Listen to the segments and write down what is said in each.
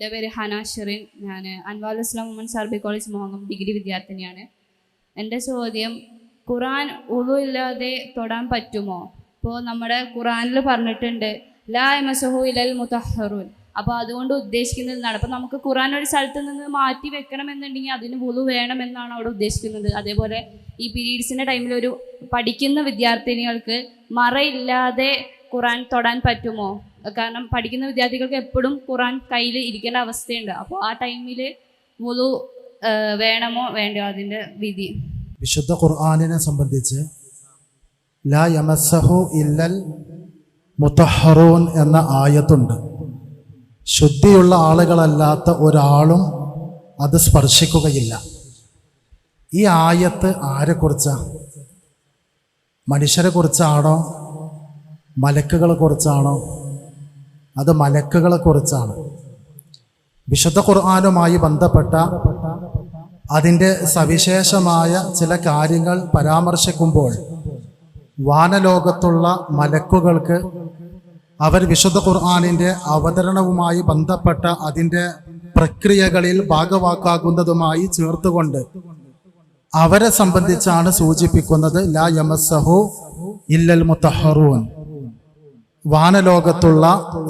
എന്റെ പേര് ഹന ഷെറിൻ. ഞാൻ അൻവാൽ ഇസ്ലാം വുമൻസ് കോളേജ് മോഹം ഡിഗ്രി വിദ്യാർത്ഥിനിയാണ്. എന്റെ ചോദ്യം ഖുറാൻ ഉളു ഇല്ലാതെ തൊടാൻ പറ്റുമോ? ഇപ്പോൾ നമ്മുടെ ഖുറാനിൽ പറഞ്ഞിട്ടുണ്ട് ലാ എമസഹു ഇലൽ മുത്തഹറൂൻ അപ്പോൾ അതുകൊണ്ട് ഉദ്ദേശിക്കുന്നത് എന്താണ്? അപ്പോൾ നമുക്ക് ഖുറാൻ ഒരു സ്ഥലത്ത് നിന്ന് മാറ്റി വെക്കണമെന്നുണ്ടെങ്കിൽ അതിന് വുളു വേണമെന്നാണ് അവിടെ ഉദ്ദേശിക്കുന്നത്. അതേപോലെ ഈ പീരീഡ്സിന്റെ ടൈമിൽ ഒരു പഠിക്കുന്ന വിദ്യാർത്ഥിനികൾക്ക് മറയില്ലാതെ ഖുറാൻ തൊടാൻ പറ്റുമോ? കാരണം പഠിക്കുന്ന വിദ്യാർത്ഥികൾക്ക് എപ്പോഴും ഖുറാൻ കയ്യിൽ ഇരിക്കേണ്ട അവസ്ഥയുണ്ട്. അപ്പോൾ ആ ടൈമിൽ മുതു വേണമോ വേണ്ടോ അതിന്റെ വിധി? വിശുദ്ധ ഖുർആാനിനെ സംബന്ധിച്ച് ലാ യമസഹു ഇല്ലൽ മുത്തഹറൂൻ എന്ന ആയത്തുണ്ട്. ശുദ്ധിയുള്ള ആളുകളല്ലാത്ത ഒരാളും അത് സ്പർശിക്കുകയില്ല. ഈ ആയത്ത് ആരെക്കുറിച്ചാണ് മനുഷ്യരെ കുറിച്ചാണോ? മലക്കുകളെ കുറിച്ചാണോ? അത് മലക്കുകളെ കുറിച്ചാണ്. വിശുദ്ധ ഖുർആാനുമായി ബന്ധപ്പെട്ട അതിന്റെ സവിശേഷമായ ചില കാര്യങ്ങൾ പരാമർശിക്കുമ്പോൾ വാനലോകത്തുള്ള മലക്കുകൾക്ക് അവർ വിശുദ്ധ ഖുർആാനിന്റെ അവതരണവുമായി ബന്ധപ്പെട്ട അതിന്റെ പ്രക്രിയകളിൽ ഭാഗവാക്കാകുന്നതുമായി ചേർത്തുകൊണ്ട് അവരെ സംബന്ധിച്ചാണ് സൂചിപ്പിക്കുന്നത് ലാ യമസഹു ഇല്ലൽ മുത്തഹറൂൻ. വാനലോകത്തുള്ള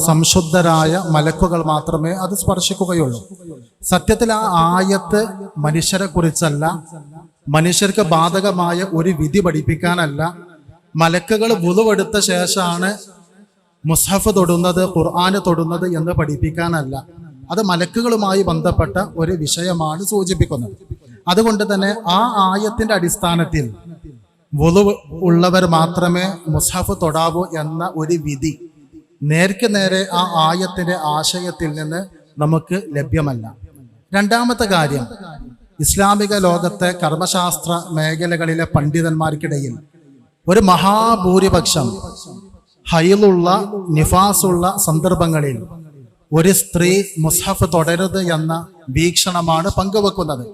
സംശുദ്ധരായ മലക്കുകൾ മാത്രമേ അത് സ്പർശിക്കുകയുള്ളൂ. സത്യത്തിൽ ആ ആയത്ത് മനുഷ്യരെ കുറിച്ചല്ല മനുഷ്യർക്ക് ബാധകമായ ഒരു വിധി പഠിപ്പിക്കാനല്ല. മലക്കുകൾ വുളുവെടുത്ത ശേഷമാണ് മുസ്ഹഫ് തൊടുന്നത് ഖുർആന് തൊടുന്നത് എന്ന് പഠിപ്പിക്കാനല്ല. അത് മലക്കുകളുമായി ബന്ധപ്പെട്ട ഒരു വിഷയമാണ് സൂചിപ്പിക്കുന്നത്. അതുകൊണ്ട് തന്നെ ആ ആയത്തിന്റെ അടിസ്ഥാനത്തിൽ വുളു ഉള്ളവർ മാത്രമേ മുസ്ഹഫ് തൊടാവൂ എന്ന ഒരു വിധി. നേർക്ക് നേരെ ആ ആയത്തിന്റെ ആശയത്തിൽ നിന്ന് നമുക്ക് ലഭ്യമല്ല. രണ്ടാമത്തെ കാര്യം ഇസ്ലാമിക ലോകത്തെ കർമ്മശാസ്ത്ര മേഖലകളിലെ പണ്ഡിതന്മാർക്കിടയിൽ ഒരു മഹാഭൂരിപക്ഷം ഹൈലുള്ള നിഫാസുള്ള സന്ദർഭങ്ങളിൽ ഒരു സ്ത്രീ മുസ്ഹഫ് തുടരുത് എന്ന വീക്ഷണമാണ് പങ്കുവെക്കുന്നത്.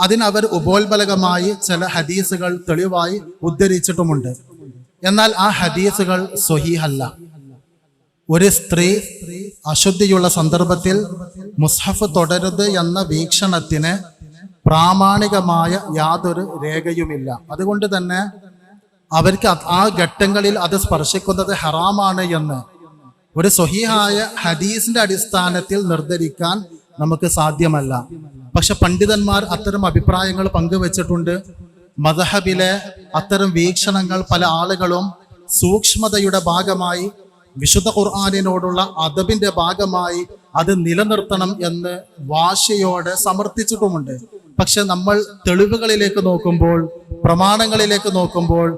അതിനവർ ഉപോത്ബലകമായി ചില ഹദീസുകൾ തെളിവായി ഉദ്ധരിച്ചിട്ടുമുണ്ട്. എന്നാൽ ആ ഹദീസുകൾ സ്വഹീഹല്ല. ഒരു സ്ത്രീ അശുദ്ധിയുള്ള സന്ദർഭത്തിൽ മുസ്ഹഫ് തുടരുത് എന്ന വീക്ഷണത്തിന് പ്രാമാണികമായ യാതൊരു രേഖയുമില്ല. അതുകൊണ്ട് തന്നെ അവർക്ക് ആ ഘട്ടങ്ങളിൽ അത് സ്പർശിക്കുന്നത് ഹറാമാണ് എന്ന് ഒരു സ്വഹീഹായ ഹദീസിന്റെ അടിസ്ഥാനത്തിൽ നിർദ്ധരിക്കാൻ നമുക്ക് സാധ്യമല്ല. പക്ഷെ പണ്ഡിതന്മാർ അത്തരം അഭിപ്രായങ്ങൾ പങ്കുവച്ചിട്ടുണ്ട്. മദഹബിലെ അത്തരം വീക്ഷണങ്ങൾ പല ആളുകളും സൂക്ഷ്മതയുടെ ഭാഗമായി വിശുദ്ധ ഖുർആാനിനോടുള്ള അദബിന്റെ ഭാഗമായി അത് നിലനിർത്തണം എന്ന് വാശിയോടെ സമർത്ഥിച്ചിട്ടുമുണ്ട്. പക്ഷെ നമ്മൾ തെളിവുകളിലേക്ക് നോക്കുമ്പോൾ പ്രമാണങ്ങളിലേക്ക് നോക്കുമ്പോൾ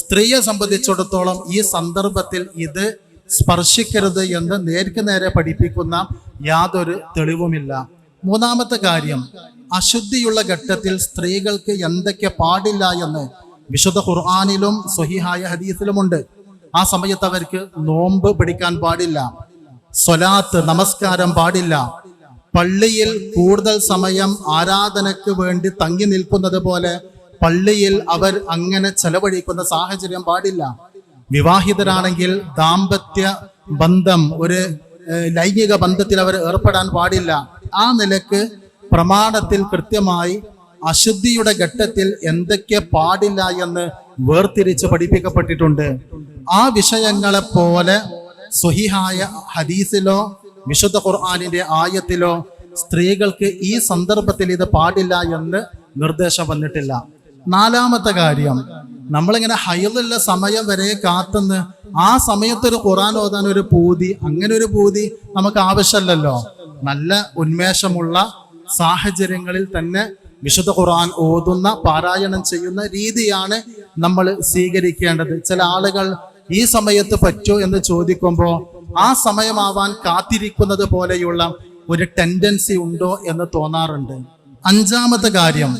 സ്ത്രീയെ സംബന്ധിച്ചിടത്തോളം ഈ സന്ദർഭത്തിൽ ഇത് സ്പർശിക്കരുത് എന്ന് നേർക്ക് നേരെ പഠിപ്പിക്കുന്ന യാതൊരു തെളിവുമില്ല. മൂന്നാമത്തെ കാര്യം അശുദ്ധിയുള്ള ഘട്ടത്തിൽ സ്ത്രീകൾക്ക് എന്തൊക്കെ പാടില്ല എന്ന് വിശുദ്ധ ഖുർആാനിലും സൊഹിഹായ ഹദീസിലുമുണ്ട്. ആ സമയത്ത് അവർക്ക് നോമ്പ് പിടിക്കാൻ പാടില്ല സ്വലാത്ത് നമസ്കാരം പാടില്ല. പള്ളിയിൽ കൂടുതൽ സമയം ആരാധനയ്ക്ക് വേണ്ടി തങ്ങി നിൽക്കുന്നത് പോലെ പള്ളിയിൽ അവർ അങ്ങനെ ചെലവഴിക്കുന്ന സാഹചര്യം പാടില്ല. വിവാഹിതരാണെങ്കിൽ ദാമ്പത്യ ബന്ധം ഒരു ലൈംഗിക ബന്ധത്തിൽ അവർ ഏർപ്പെടാൻ പാടില്ല. ആ നിലയ്ക്ക് പ്രമാണത്തിൽ കൃത്യമായി അശുദ്ധിയുടെ ഘട്ടത്തിൽ എന്തൊക്കെ പാടില്ല എന്ന് വേർതിരിച്ച് പഠിപ്പിക്കപ്പെട്ടിട്ടുണ്ട്. ആ വിഷയങ്ങളെ പോലെ സ്വഹിഹായ ഹദീസിലോ വിശുദ്ധ ഖുർആാനിന്റെ ആയത്തിലോ സ്ത്രീകൾക്ക് ഈ സന്ദർഭത്തിൽ ഇത് പാടില്ല എന്ന് നിർദ്ദേശം വന്നിട്ടില്ല. നാലാമത്തെ കാര്യം നമ്മളിങ്ങനെ ഹൈലുള്ള സമയം വരെ കാത്തുനിന്ന് ആ സമയത്തൊരു ഖുറാൻ ഓതാൻ ഒരു പൂതി അങ്ങനെ ഒരു പൂതി നമുക്ക് ആവശ്യമല്ലല്ലോ. നല്ല ഉന്മേഷമുള്ള സാഹചര്യങ്ങളിൽ തന്നെ വിശുദ്ധ ഖുർആൻ ഓതുന്ന പാരായണം ചെയ്യുന്ന രീതിയാണ് നമ്മൾ സ്വീകരിക്കേണ്ടത്. ചില ആളുകൾ ഈ സമയത്ത് പറ്റോ എന്ന് ചോദിക്കുമ്പോൾ ആ സമയമാവാൻ കാത്തിരിക്കുന്നത് പോലെയുള്ള ഒരു ടെൻഡൻസി ഉണ്ടോ എന്ന് തോന്നാറുണ്ട്. അഞ്ചാമത്തെ കാര്യം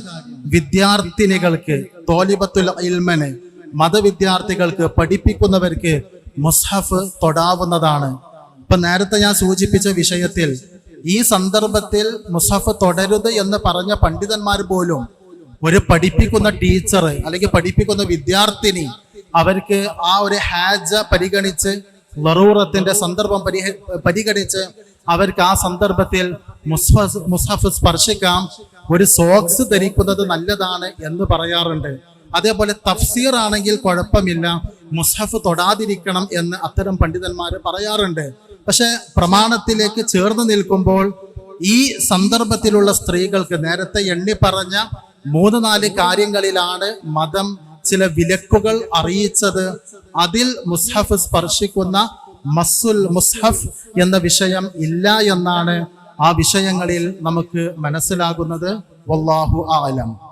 വിദ്യാർത്ഥിനികൾക്ക് തോലിബത്തുൽ ഇൽമന് മതവിദ്യാർത്ഥികൾക്ക് പഠിപ്പിക്കുന്നവർക്ക് മുസ്ഹഫ് തൊടാവുന്നതാണ്. ഇപ്പൊ നേരത്തെ ഞാൻ സൂചിപ്പിച്ച വിഷയത്തിൽ ഈ സന്ദർഭത്തിൽ മുസഫ് തുടരുത് എന്ന് പറഞ്ഞ പണ്ഡിതന്മാർ പോലും ഒരു പഠിപ്പിക്കുന്ന ടീച്ചർ അല്ലെങ്കിൽ പഠിപ്പിക്കുന്ന വിദ്യാർത്ഥിനി അവർക്ക് ആ ഒരു ഹാജ പരിഗണിച്ച് ലറൂറത്തിന്റെ സന്ദർഭം പരിഹ പരിഗണിച്ച് അവർക്ക് ആ സന്ദർഭത്തിൽ മുസ്ഹഫ് സ്പർശിക്കാം. ഒരു സോക്സ് ധരിക്കുന്നത് നല്ലതാണ് എന്ന് പറയാറുണ്ട്. അതേപോലെ തഫ്സീർ ആണെങ്കിൽ കുഴപ്പമില്ല. മുസ്ഹഫ് തൊടാതിരിക്കണം എന്ന് അത്തരം പണ്ഡിതന്മാർ പറയാറുണ്ട്. പക്ഷെ പ്രമാണത്തിലേക്ക് ചേർന്ന് നിൽക്കുമ്പോൾ ഈ സന്ദർഭത്തിലുള്ള സ്ത്രീകൾക്ക് നേരത്തെ എണ്ണി പറഞ്ഞ മൂന്ന് നാല് കാര്യങ്ങളിലാണ് മതം ചില വിലക്കുകൾ അറിയിച്ചത്. അതിൽ മുസ്ഹഫ് സ്പർശിക്കുന്ന മസ്സുൽ മുസ്ഹഫ് എന്ന വിഷയം ഇല്ല എന്നാണ് ആ വിഷയങ്ങളിൽ നമുക്ക് മനസ്സിലാകുന്നത്. വല്ലാഹു ആലം.